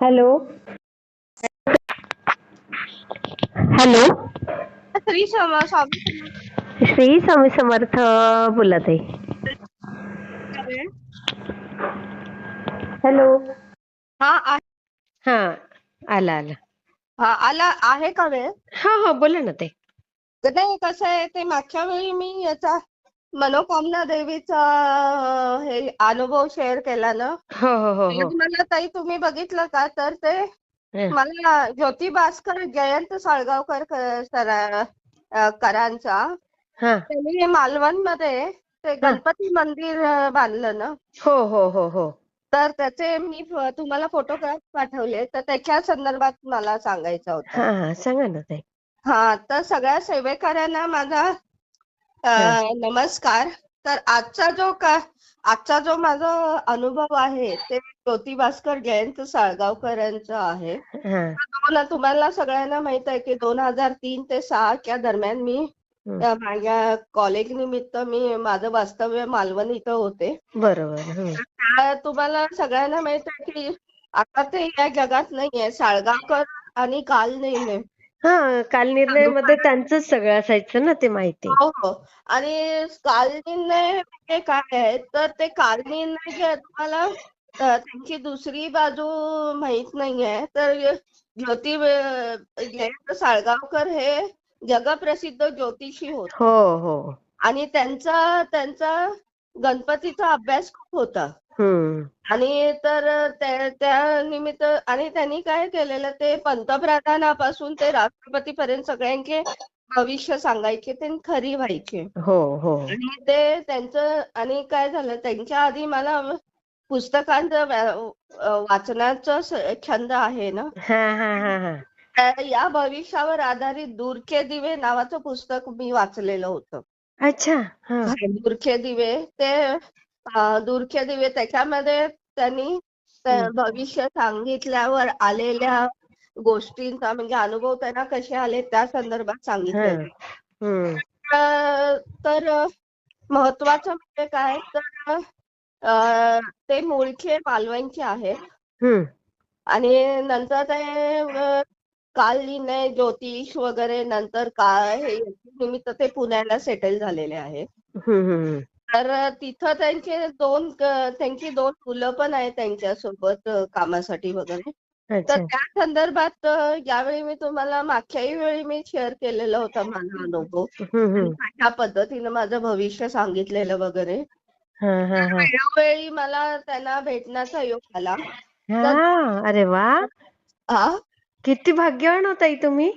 Hello. Hello. Shri सम स्वामी श्री स्वामी समर्थ बोलत आहे. आहे. हॅलो। हा आहे. हा आला आला. हा आला आहे का वेळ? हा हा बोला ना ते. तर नाही कसं आहे ते मागच्या वेळी मी याचा मनोकामना देवीचा हे अनुभव शेअर केला ना हो हो हो हो. तर मला ताई तुम्ही बघितलं का? तर ते हं. मला ज्योती भास्कर जयंत साळगावकर क- सरा- अं, करांचा. हा. त्यांनी मालवणमध्ये ते गणपती मंदिर अं, बांधलं ना हो हो हो हो. तर त्याचे मी फ- तुम्हाला फोटोग्राफ पाठवले. तर त्याच्या संदर्भात मला सांगायचं होतं. हा सांगा ना ते हा तर सगळ्या सेवेकऱ्यांना माझा नमस्कार. तर आजचा जो का आजचा जो माझा अनुभव आहे ते ज्योती भास्कर जयंत साळगावकर यांचा आहे दोन तुम्हाला सगळ्यांना माहीत आहे की दोन हजार तीन ते सहा च्या दरम्यान मी माझ्या कॉलेज निमित्त मी माझं वास्तव्य मालवण इथं होते. बरोबर तुम्हाला सगळ्यांना माहीत आहे की आता ते या जगात नाहीये. साळगावकर आणि काल नेमे हा काल निर्णयमध्ये त्यांचंच सगळं असायचं ना ते माहिती. हो हो. आणि कालनिर्णय म्हणजे काय आहे? तर ते कालनिर्णय जे तुम्हाला अ, त्यांची दुसरी बाजू माहीत नाहीये. तर ज्योती अ, जयंत साळगावकर हे जगप्रसिद्ध ज्योतिषी होते. हो हो. आणि त्यांचा त्यांचा गणपतीचा अभ्यास खूप होता. आणि तर त्या त्या निमित्त आणि त्यांनी काय केलेलं ते पंतप्रधानापासून ते राष्ट्रपतीपर्यंत सगळ्यांचे भविष्य सांगायचे ते खरी व्हायचे. हो हो. आणि ते त्यांचं आणि काय झालं त्यांच्या आधी मला पुस्तकांचं वाचनाचं छंद आहे ना? हा हा हा हा. या भविष्यावर आधारित दूरचे दिवे नावाचं पुस्तक मी वाचलेलं होतं. अच्छा दूरचे दिवे ते दूरचे दिवे त्याच्यामध्ये त्यांनी. भविष्य सांगितल्यावर आलेल्या गोष्टींचा म्हणजे अनुभव त्यांना कसे आले त्या संदर्भात सांगितलेलं हम्म. तर तर महत्वाचं म्हणजे काय? तर ते मूळचे मालवणचे आहेत आणि नंतर ते अं, कालनिर्णय ज्योतिष वगैरे नंतर काय हे निमित्त ते पुण्याला सेटल झालेले हम्म. तर तिथं त्यांचे दोन त्यांची दोन मुलं पण आहेत त्यांच्यासोबत कामासाठी वगैरे. तर अच्छा. त्या संदर्भात अ, यावेळी मी तुम्हाला मागच्याही वेळी मी शेअर केलेला होता माझा अनुभव. हम्म हम्म. ह्या पद्धतीनं माझं भविष्य सांगितलेलं वगैरे. हा हा हा. वेळोवेळी मला त्यांना भेटण्याचा योग आला. हा अरे वा. हा? किती भाग्यवान होताय तुम्ही.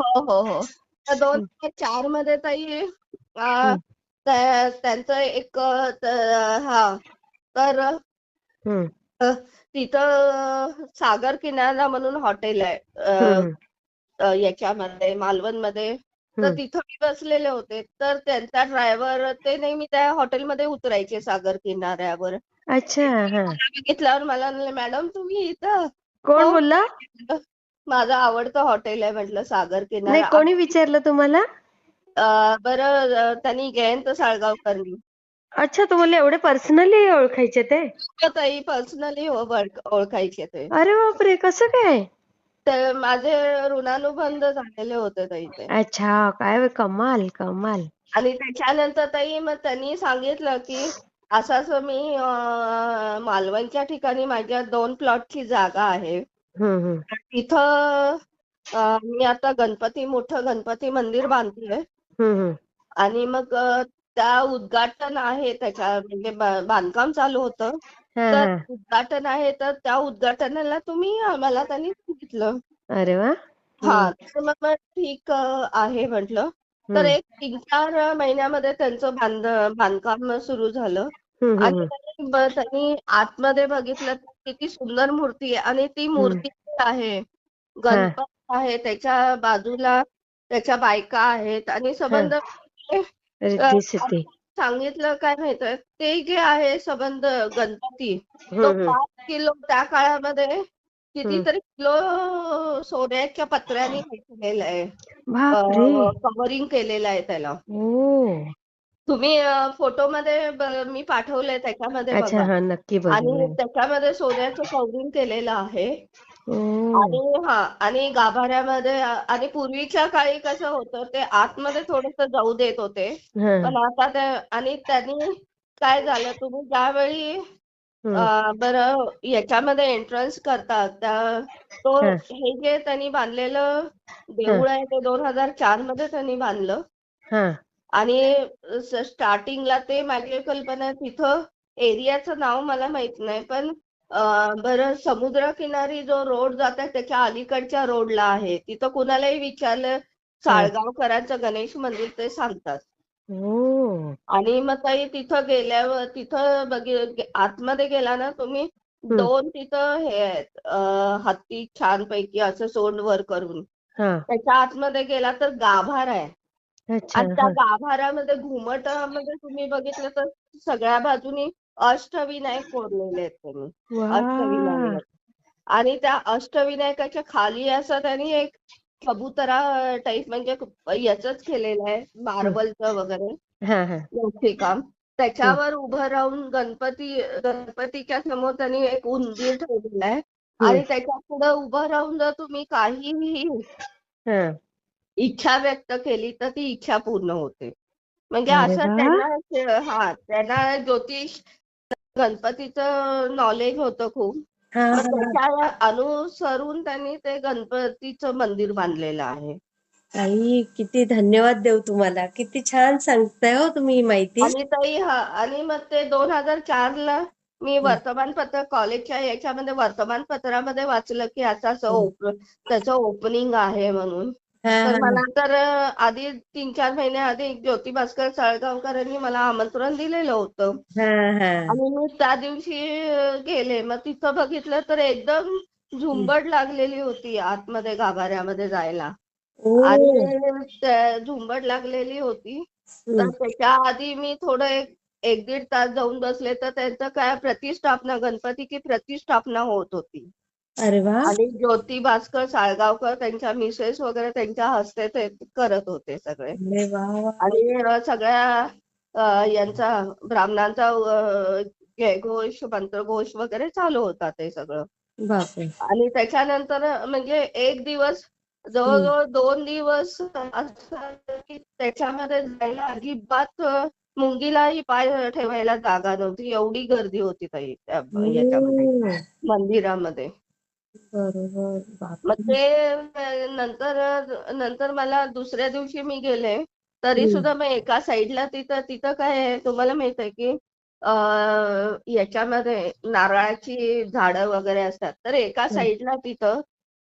हो हो हो. तर दोन हजार चारमध्ये ताई अ, हम्म. त्या- त्यांचं एक हा तर तिथं सागर किनारा म्हणून हॉटेल आहे. याच्यामध्ये मालवणमध्ये. तर हम्म. तिथं मी बसलेले होते. तर त्यांचा ड्रायव्हर ते नेहमी त्या हॉटेलमध्ये उतरायचे सागर किनाऱ्यावर. अच्छा बघितल्यावर मला म्हणले मॅडम तुम्ही इथं कोण. बोलला? माझं आवडतं हॉटेल आहे म्हटलं सागर नाही किनारा कोणी विचारलं तुम्हाला? अ, बरं त्यांनी जयंत साळगावकरनी. अच्छा तुम्हाला एवढे पर्सनली ओळखायचे ते? ताई पर्सनली हो ओळख- ओळखायचे ते. अरे बापरे कसं काय? तर माझे ऋणानुबंध झालेले होते ताई ते. अच्छा काय कमाल कमाल. आणि त्याच्यानंतर ताई मग त्यांनी सांगितलं की असं असं मी अं, मालवणच्या ठिकाणी माझ्या दोन प्लॉटची जागा आहे. तिथं अं, मी आता गणपती मोठं गणपती मंदिर बांधतेय हम्म हम्म. आणि मग अं, त्या उद्घाटन आहे त्याच्या म्हणजे बा- बांधकाम चालू होतं. हा तर हा. उद्घाटन आहे तर त्या उद्घाटनाला तुम्ही या मला त्यांनी सांगितलं. अरे वा. हा तर मग मग ठीक अं, आहे म्हटलं. तर हम्म. एक तीन चार महिन्यामध्ये त्यांचं बांध बांधकाम सुरू झालं. हम्म, हम्म, आणि हम्म. त्यांनी ब- त्यांनी आतमध्ये बघितलं तर किती सुंदर मूर्ती आहे आणि ती मूर्ती आहे गणपती आहे त्याच्या बाजूला त्याच्या बायका आहेत आणि संबंध रिद्धी सिद्धी सांगितलं काय माहितीये ते जे आहे संबंध गणपती तो हम्म, हम्म. पाच किलो त्या काळामध्ये कितीतरी किलो सोन्याच्या पत्र्याने घेतलेलं आहे. बापरे! कव्हरिंग केलेलं आहे त्याला. ओ तुम्ही फोटोमध्ये मी पाठवलंय त्याच्यामध्ये अच्छा बघा. हा नक्की आणि बघेन. त्याच्यामध्ये सोन्याचं कवरिंग केलेलं आहे. आणि हा आणि गाभाऱ्यामध्ये आणि पूर्वीच्या काळी कसं होतं ते आतमध्ये थोडस जाऊ देत होते. पण आता ते आणि त्यांनी काय झालं तुम्ही ज्यावेळी बरं याच्यामध्ये एंट्रन्स करतात त्या तो हा. जे त्यांनी बांधलेलं देऊळ आहे ते दोन हजार चारमध्ये त्यांनी बांधलं. हा. आणि स्टार्टिंगला ते माझी कल्पना तिथं एरियाचं नाव मला माहीत नाही पण बरं समुद्रकिनारी जो रोड जात आहे त्याच्या अलीकडच्या रोडला आहे. तिथं कुणालाही विचारलं साळगावकरांचं गणेश मंदिर ते सांगतात. ओ आणि मग ताई तिथं गेल्यावर तिथं बघि आतमध्ये गेला ना तुम्ही दोन तिथं हे आहेत अं, हत्ती छानपैकी असं सोंड वर करून. हा. त्याच्या आतमध्ये गेला तर गाभार आहे. अच्छा आणि त्या हा. गाभाऱ्यामध्ये घुमटामध्ये तुम्ही बघितलं तर सगळ्या बाजूनी अष्टविनायक कोरलेले आहेत त्यांनी. अष्टविनायक. आणि त्या अष्टविनायकाच्या खाली असं त्यांनी एक कबुतरा टाईप म्हणजे याचंच केलेलं आहे मार्बलचं वगैरे. काम. त्याच्यावर उभं राहून गणपती गणपतीच्या समोर त्यांनी एक उंदीर ठेवलेला आहे. आणि त्याच्या पुढे उभं राहून जर तुम्ही काहीही इच्छा व्यक्त केली तर ती इच्छा पूर्ण होते. म्हणजे असं. त्यांना हा त्यांना ज्योतिष गणपतीचं नॉलेज होतं खूप. मग. त्याच्या अनुसरून त्यांनी ते गणपतीचं मंदिर बांधलेलं आहे. आई किती धन्यवाद देऊ तुम्हाला. किती छान सांगताय हो तुम्ही ही माहिती. आणि ताई हा आणि मग ते दोन हजार चार ला मी वर्तमानपत्र कॉलेजच्या याच्यामध्ये वर्तमानपत्रामध्ये वाचलं की असं असं. ओप त्याचं ओपनिंग आहे म्हणून. तर मला तर आधी तीन चार महिने आधी ज्योती भास्कर साळगावकरांनी मला आमंत्रण दिलेलं होतं. हा हा. आणि मी त्या दिवशी गेले. मग तिथं बघितलं तर एकदम झुंबड लागलेली होती आतमध्ये गाभाऱ्यामध्ये जायला. आणि झुंबड लागलेली होती. तर. त्याच्या आधी मी थोडं एक एक दीड तास जाऊन बसले. तर त्यांचं काय प्रतिष्ठापना गणपतीची प्रतिष्ठापना होत होती. अरे वा. आणि ज्योती भास्कर साळगावकर त्यांच्या मिसेस वगैरे त्यांच्या हस्ते ते करत होते सगळे. अरे वा वा आणि सगळ्या अ, यांचा ब्राह्मणांचा अ, जयघोष मंत्रघोष वगैरे चालू होता ते सगळं. बापरे. आणि त्याच्यानंतर म्हणजे एक दिवस जवळजवळ दोन दिवस असं झालं की त्याच्यामध्ये जायला अजिबात अ, मुंगीलाही पाय ठेवायला जागा नव्हती. एवढी गर्दी होती ताई त्या याच्यामध्ये मंदिरामध्ये. बरोबर. मग बापरे ते नंतर नंतर मला दुसऱ्या दिवशी मी गेले. तरी. सुद्धा मग एका साईडला तिथं तिथं काय आहे तुम्हाला माहीत आहे की अ, याच्यामध्ये नारळाची झाडं वगैरे असतात. तर एका. साईडला तिथं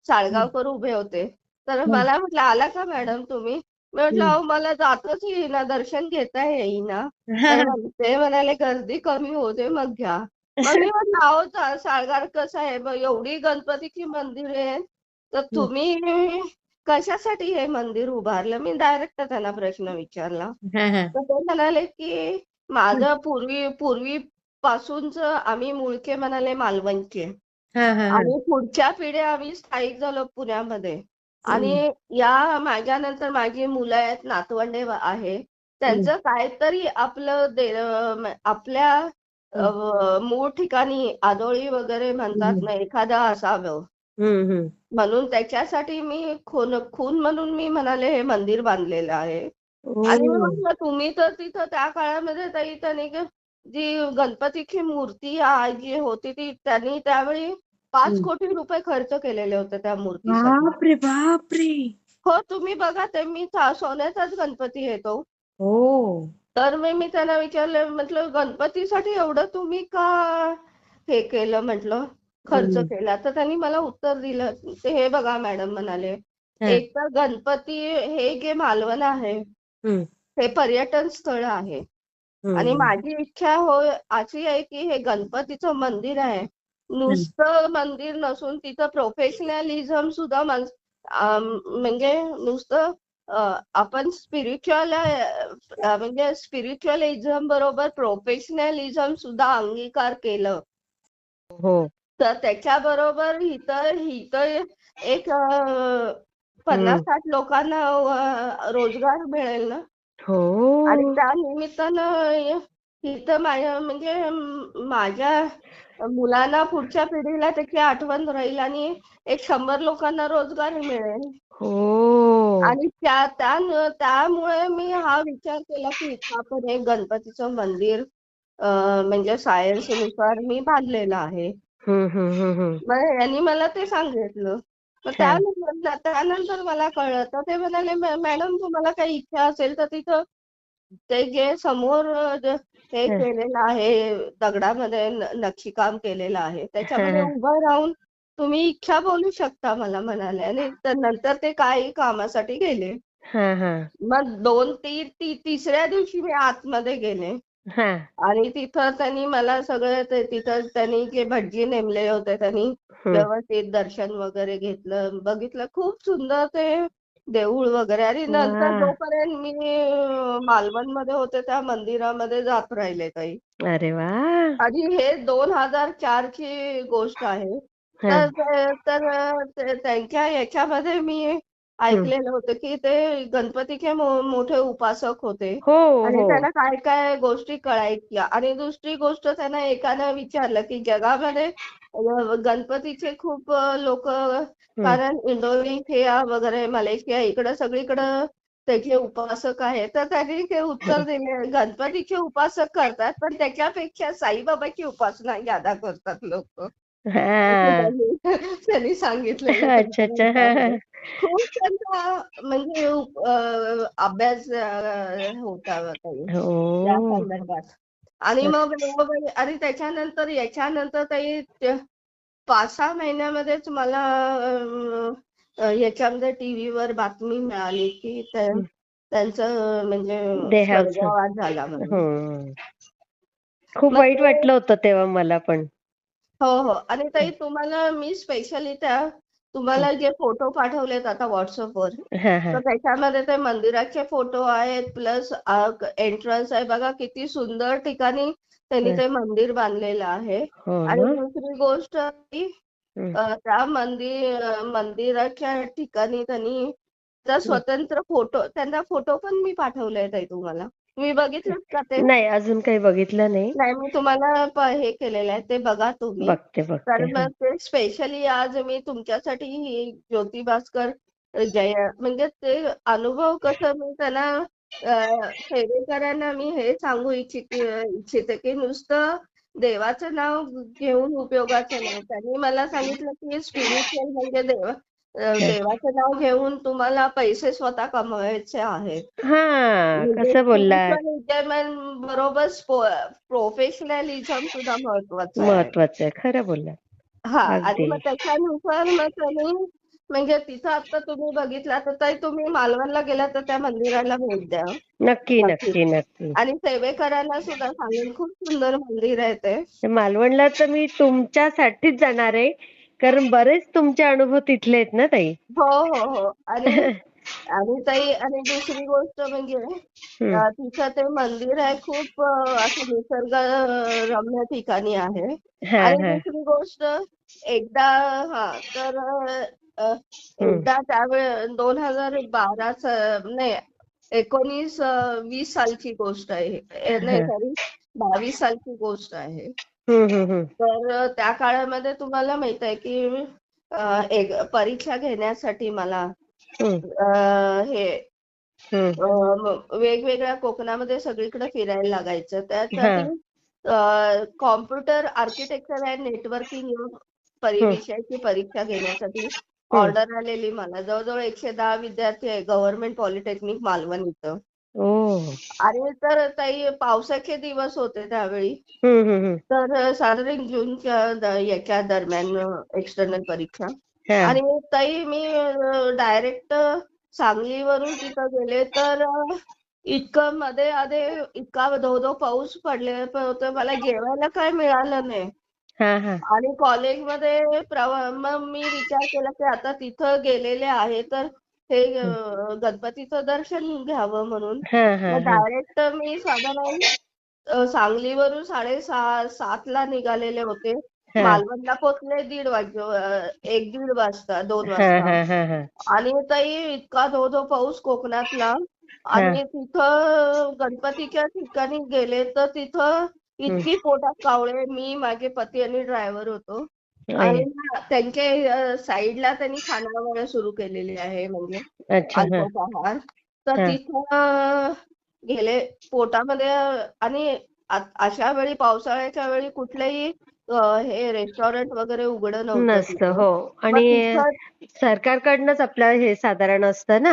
साळगावकर उभे होते. तर. मला म्हटलं आला का मॅडम तुम्ही? मी म्हटलं. अहो मला जातच येईना दर्शन घेता येईना. तर म्हण- ते म्हणाले गर्दी कमी होते मग घ्या. मग मी म्हटलं अहो सा- साळगाव कसं आहे? एवढी गणपतीची मंदिरे आहेत तर तुम्ही कशासाठी हे मंदिर उभारलं? मी डायरेक्ट त्यांना प्रश्न विचारला. तर ते म्हणाले की माझं पूर्वी पूर्वी पासूनच आम्ही मुळके म्हणाले मालवणचे. हा, हा, हा. आणि पुढच्या पिढ्या आम्ही स्थायिक झालो पुण्यामध्ये. आणि या माझ्यानंतर माझी मुलं आहेत नातवंडे आहे. त्यांचं काहीतरी आपलं आपल्या मूळ ठिकाणी आदोळी वगैरे म्हणतात. ना एखादं असावं. म्हणून त्याच्यासाठी मी खून खून म्हणून मी म्हणाले हे मंदिर बांधलेलं आहे. आणि म्हटलं तुम्ही तर तिथं त्या काळामध्ये ताई त्यांनी जी गणपतीची मूर्ती जी होती ती त्यांनी त्यावेळी पाच. कोटी रुपये खर्च केलेले होते त्या मूर्तीसाठी. बापरे हो तुम्ही बघा ते मी सोन्याचाच गणपती आहे तो हो. तर मी मी त्यांना विचारलं म्हटलं गणपतीसाठी एवढं तुम्ही का हे केलं म्हटलं खर्च. केला तर त्यांनी मला उत्तर दिलं ते हे बघा मॅडम म्हणाले. एक तर गणपती हे जे मालवण आहे. हे पर्यटन स्थळ आहे. आणि माझी इच्छा हो अशी आहे की हे गणपतीचं मंदिर आहे नुसतं मंदिर नसून तिथं प्रोफेशनलिझम सुद्धा म्हणजे नुसतं आपण स्पिरिच्युअल म्हणजे स्पिरिच्युअलिझम बरोबर प्रोफेशनलिझम सुद्धा अंगीकार केलं. हो. तर त्याच्याबरोबर इथं इथं एक पन्नास साठ लोकांना रोजगार मिळेल ना? आणि हो त्या निमित्तानं इथं माझ्या म्हणजे माझ्या मुलांना पुढच्या पिढीला त्याची आठवण राहील आणि एक शंभर लोकांना रोजगार मिळेल. हो. आणि त्या त्या त्यामुळे मी हा विचार केला की इथं आपण एक गणपतीचं मंदिर अं, म्हणजे सायन्सनुसार मी बांधलेलं आहे. हम्म हम्म हम्म हम्म. मग यांनी मला ते सांगितलं. मग छान. त्यानंतर त्यानंतर मला कळलं. तर ते म्हणाले "मॅ- मॅडम तुम्हाला काही इच्छा असेल तर तिथं ते जे समोर अ, ज- हे केलेलं आहे दगडामध्ये नक्षीकाम केलेलं आहे. त्याच्यामध्ये उभं राहून तुम्ही इच्छा बोलू शकता मला म्हणाले आणि तर नंतर ते काही कामासाठी गेले. हं, हं, मग दोन ती ती तिसऱ्या दिवशी मी आतमध्ये गेले. हं, आणि तिथं त्यांनी मला सगळं ते तिथं त्यांनी जे भटजी नेमले होते त्यांनी. व्यवस्थित दर्शन वगैरे घेतलं. बघितलं खूप सुंदर ते देऊळ वगैरे. आणि नंतर जोपर्यंत मी मालवणमध्ये होते त्या मंदिरामध्ये जात राहिले ताई. अरे वा आणि हे दोन हजार चार ची गोष्ट आहे. तर तर त्यांच्या याच्यामध्ये मी. ऐकलेलं होतं की ते गणपतीचे मोठे उपासक होते. हो आणि हो. त्यांना काय काय गोष्टी कळायच्या. आणि दुसरी गोष्ट त्यांना एकानं विचारलं की जगामध्ये गणपतीचे खूप लोक. कारण इंडोनेशिया वगैरे मलेशिया इकडं सगळीकडं त्याचे उपासक आहेत. तर त्यांनी ते उत्तर दिले गणपतीचे उपासक करतात पण त्याच्यापेक्षा साईबाबाची उपासना ज्यादा करतात लोक. हा. त्यांनी सांगितलेलं अच्छा अच्छा. खूप त्यांचा म्हणजे अ, अभ्यास अ, होता त्या हो. संदर्भात. आणि मग मग- आणि त्याच्यानंतर याच्यानंतर ते पाच सहा महिन्यामध्येच मला अ, अ, याच्यामध्ये टीव्हीवर बातमी मिळाली की त्या- हं. त्यांचं म्हणजे देहावसन स्वर्गवास झाला म्हणून. हं. खूप मग वाईट ते वाटलं होतं तेव्हा मला पण. हो हो. आणि ताई तुम्हाला मी स्पेशली त्या तुम्हाला जे फोटो पाठवलेत आता व्हॉट्सअपवर हा हा. तर त्याच्यामध्ये ते मंदिराचे फोटो आहेत प्लस एंट्रन्स आहे. बघा किती सुंदर ठिकाणी त्यांनी ते मंदिर बांधलेलं आहे. हो आणि ना दुसरी गोष्ट की हं. अ, त्या मंदिर अ, मंदिराच्या ठिकाणी त्यांनी त्या हं. स्वतंत्र फोटो त्यांना फोटो पण मी पाठवले ताई तुम्हाला. तुम्ही बघितलेत का ते नाही अजून काही बघितलं नाही नाही मी तुम्हाला प- हे केलेलं आहे ते बघा तुम्ही बघते बघते हं. मग ते स्पेशली आज मी तुमच्यासाठी ही ज्योती भास्कर जय म्हणजे ते अनुभव कसं मी त्यांना अ, सेवेकरांना मी हे सांगू इच्छित इच्छिते की नुसतं देवाचं नाव घेऊन उपयोगाचं नाही त्यांनी मला सांगितलं की स्पिरिच्युअल म्हणजे देव. देवाचं नाव घेऊन तुम्हाला पैसे स्वतः कमवायचे आहेत. हा म्हणजे कसं एन्जॉयमेंट बरोबर प्रोफेशनलिझम सुद्धा महत्वाचं आहे. महत्वाचं आहे खरं बोललात. हा आणि मग त्याच्यानुसार मग त्यांनी म्हणजे तिथं आता तुम्ही बघितला तर ताई तुम्ही मालवणला गेला तर त्या मंदिराला भेट द्या. नक्की नक्की. नक्की. आणि सेवेकरांना सुद्धा सांगेन खूप सुंदर मंदिर आहे ते. मालवणला तर मी तुमच्यासाठीच जाणार आहे. कारण बरेच तुमचे अनुभव तिथले आहेत ना ताई हो हो हो आणि आणि ताई आणि दुसरी गोष्ट म्हणजे. अ, तिथं ते मंदिर आहे खूप अ, असं निसर्ग रम्य ठिकाणी आहे हा आणि हा दुसरी गोष्ट एकदा हा तर अ. एकदा त्यावेळे दोन हजार बारा नाही एकोणीस अ, वीस सालची गोष्ट आहे ए, नाही हा. सॉरी बावीस सालची गोष्ट आहे हं, हं, हं. तर त्या काळामध्ये तुम्हाला माहीत आहे की अ, एक परीक्षा घेण्यासाठी मला हं, अ, हे हं. अ, म- वेगवेगळ्या कोकणामध्ये सगळीकडे फिरायला लागायचं हा त्यासाठी कॉम्प्युटर आर्किटेक्चर अँड नेटवर्किंग हं, विषयाची परीक्षा घेण्यासाठी हं. ऑर्डर आलेली मला जवळजवळ एकशे दहा विद्यार्थी आहे गव्हर्नमेंट पॉलिटेक्निक मालवण इथं ओ आणि तर ताई पावसाचे दिवस होते त्यावेळी. हं, हं, हं. तर साधारण जूनच्या द- याच्या दरम्यान एक्सटर्नल परीक्षा. हा. आणि ताई मी डायरेक्ट सांगलीवरून तिथं गेले तर अ, इतकं मध्ये आधे इतका धो धो पाऊस पडले होते. मला जेवायला काय मिळालं नाही. हा हा. आणि कॉलेजमध्ये प्रवा मग मी विचार केला की आता तिथं गेलेले आहे तर हे गणपतीचं दर्शन घ्यावं म्हणून. डायरेक्ट मी साधारण सांगलीवरून साडेसहा सातला निघालेले होते. मालवणला पोहोचले दीड वाज अ, एक दीड वाजता दोन वाजता. आणि ताई इतका धो धो पाऊस कोकणातला. आणि तिथं गणपतीच्या ठिकाणी गेले तर तिथं इतकी पोटात कावळे. मी माझे पती आणि ड्रायव्हर होतो. आणि ना त्यांच्या साईडला त्यांनी खानावळ सुरू केलेली आहे म्हणजे अच्छा हा. अल्पोपहार तर हा. तिथं गेले पोटामध्ये आणि आ- अशा वेळी पावसाळ्याच्या वेळी कुठलेही अं, हे रेस्टॉरंट वगैरे उघडं नव्हतं नसतं तिथं. हो. मग आणि तिथं सरकारकडनंच आपलं हे साधारण असतं ना?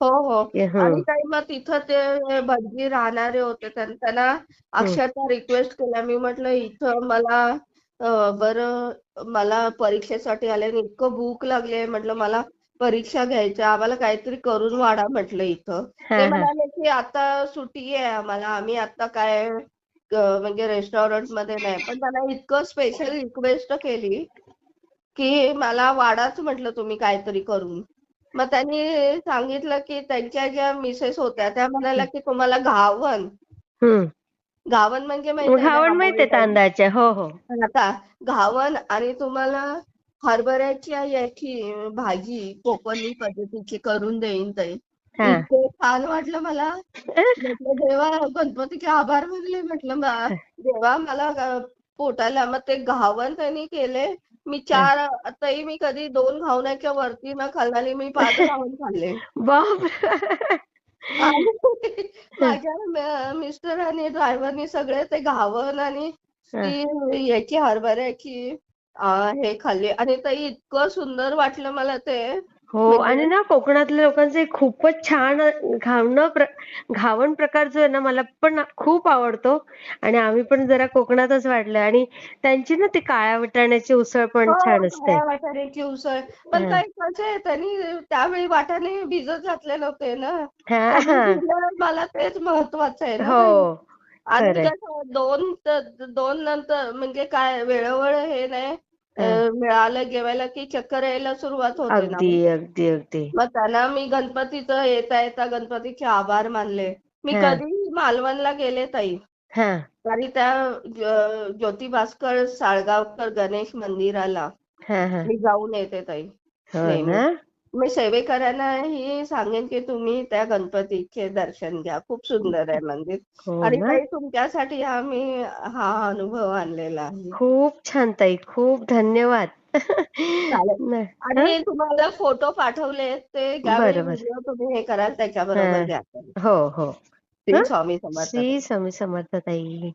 हो हो. हं. आणि काही मग तिथं ते भटजी राहणारे होते त्यां- त्यांना अक्षरशः रिक्वेस्ट केल्या. मी म्हटलं इथं मला बरं मला परीक्षेसाठी आले आणि इतकं भूक लागली आहे म्हटलं मला परीक्षा घ्यायच्या आम्हाला काहीतरी करून वाढा म्हटलं इथं. ते म्हणाले की आता सुट्टी आहे आम्हाला आम्ही आता काय म्हणजे रेस्टॉरंटमध्ये नाही पण त्यांना इतकं स्पेशल रिक्वेस्ट केली की मला वाढाच म्हटलं तुम्ही काहीतरी करून. मग त्यांनी सांगितलं की त्यांच्या ज्या मिसेस होत्या त्या म्हणाल्या की तुम्हाला घावन. घावन म्हणजे घावण माहितीये तांदळाचे हो हो. आता घावन आणि तुम्हाला हरभऱ्याच्या याची भाजी कोकणी पद्धतीची करून देईन ताई. हा. इतकं छान वाटलं मला. म्हटलं देवा गणपतीचे आभार मानले. म्हटलं मा- देवा मला ग- पोटाला मग ते घावन त्यांनी केले. मी चार आताही मी कधी दोन घावण्याच्या वरती न खाल्ली मी पाच घावन खाल्ले. बाप माझ्या मिस्टर आणि ड्रायव्हरनी सगळे ते घावन आणि ती याची हरभऱ्याची हे खाल्ली. आणि ते इतकं सुंदर वाटलं मला ते. हो आणि ना कोकणातल्या लोकांचं एक खूपच छान घावणं प्र घावण प्रकार जो आहे ना मला पण खूप आवडतो. आणि आम्ही पण जरा कोकणातच वाढलोय. आणि त्यांची ना ती काळ्या वाटाण्याची उसळ पण हो, छान असते. वाटाण्याची उसळ. पण. काय कसं आहे त्यांनी त्यावेळी वाटाणे भिजत घातले नव्हते ना. मला तेच महत्वाचं आहे. हो आणि दोन दोन नंतर म्हणजे काय वेळोवेळ हे नाही. मिळालं जेवायला की चक्कर यायला सुरुवात होते ना. अगदी अगदी अगदी. मग त्यांना मी गणपतीचं येता येता गणपतीचे आभार मानले. मी हा. कधी मालवणला गेले ताई. हा. आणि त्या ज्योती भास्कर साळगावकर गणेश मंदिराला हा हा. मी जाऊन येते ताई. हो नेहमी. ना मी सेवेकरांनाही सांगेन की तुम्ही त्या गणपतीचे दर्शन घ्या खूप सुंदर आहे मंदिर हो आणि ना ताई तुमच्यासाठी आम्ही हा अनुभव आणलेला आहे खूप छान ताई खूप धन्यवाद चालेल. नाही. आणि तुम्हाला फोटो पाठवले ते ज्यावेळी बरोबर. व्हिडिओ तुम्ही हे कराल त्याच्याबरोबर हा. घ्या हो हो श्री हं? स्वामी समर्थ श्री स्वामी समर्थ ताई